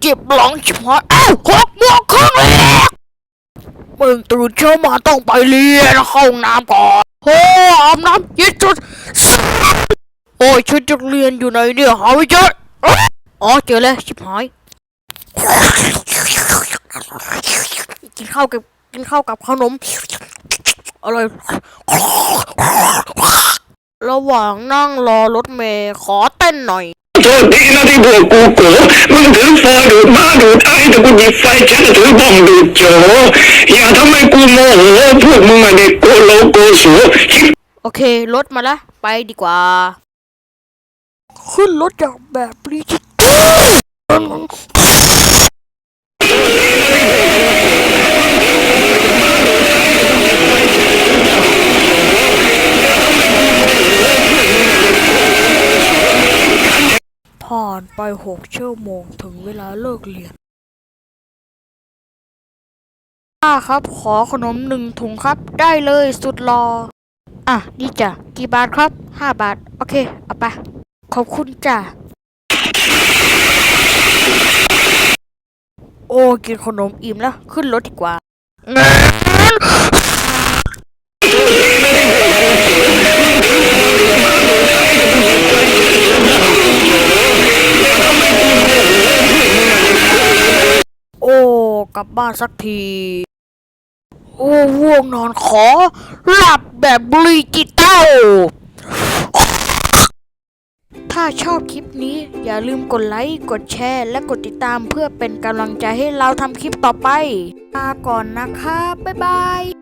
เจ็บหลังชิบหายอ้าวหกโมงครึ่งแล้วมึงตื่นเช้ามาต้องไปเรียนเข้าน้ำก่อนโอ้อาบน้ำเย็นจุดโอ้ยชุดนักเรียนอยู่ไหนเนี่ยหาไม่เจออ๋อเจอแล้วชิบหายกินข้าวกับกินข้าวกับขนมอร่อยระหว่างนั่งรอรถเมย์ขอเต้นหน่อย โทษดีนะที่พวกกูโกมึงถือฟอดูดมาดูดไอ้แต่กูหยิบไฟฉันถือบ้องดูดโจอย่าทำให้กูโมโหพวกมึงอะเด็กโกโลโกสูโอเครถมาละไปดีกว่า ขึ้นรถจากแบบดิ ผ่านไปหกชั่วโมงถึงเวลาเลิกเรียนป้าครับ ขอขนมหนึ่งถุงครับ ได้เลยสุดรอ อะ นี่จ้ะ กี่บาทครับห้าบาท โอเค เอาไป ขอบคุณจ้ะ โอ้ กินขนมอิ่มแล้ว ขึ้นรถดีกว่า กลับบ้านสักที โอ้ว่วงนอนขอ หลับแบบบริจิตอลถ้าชอบคลิปนี้อย่าลืมกดไลค์ กดแชร์ และกดติดตามเพื่อเป็นกำลังใจให้เราทำคลิปต่อไปลาก่อนนะคะ บ๊ายบาย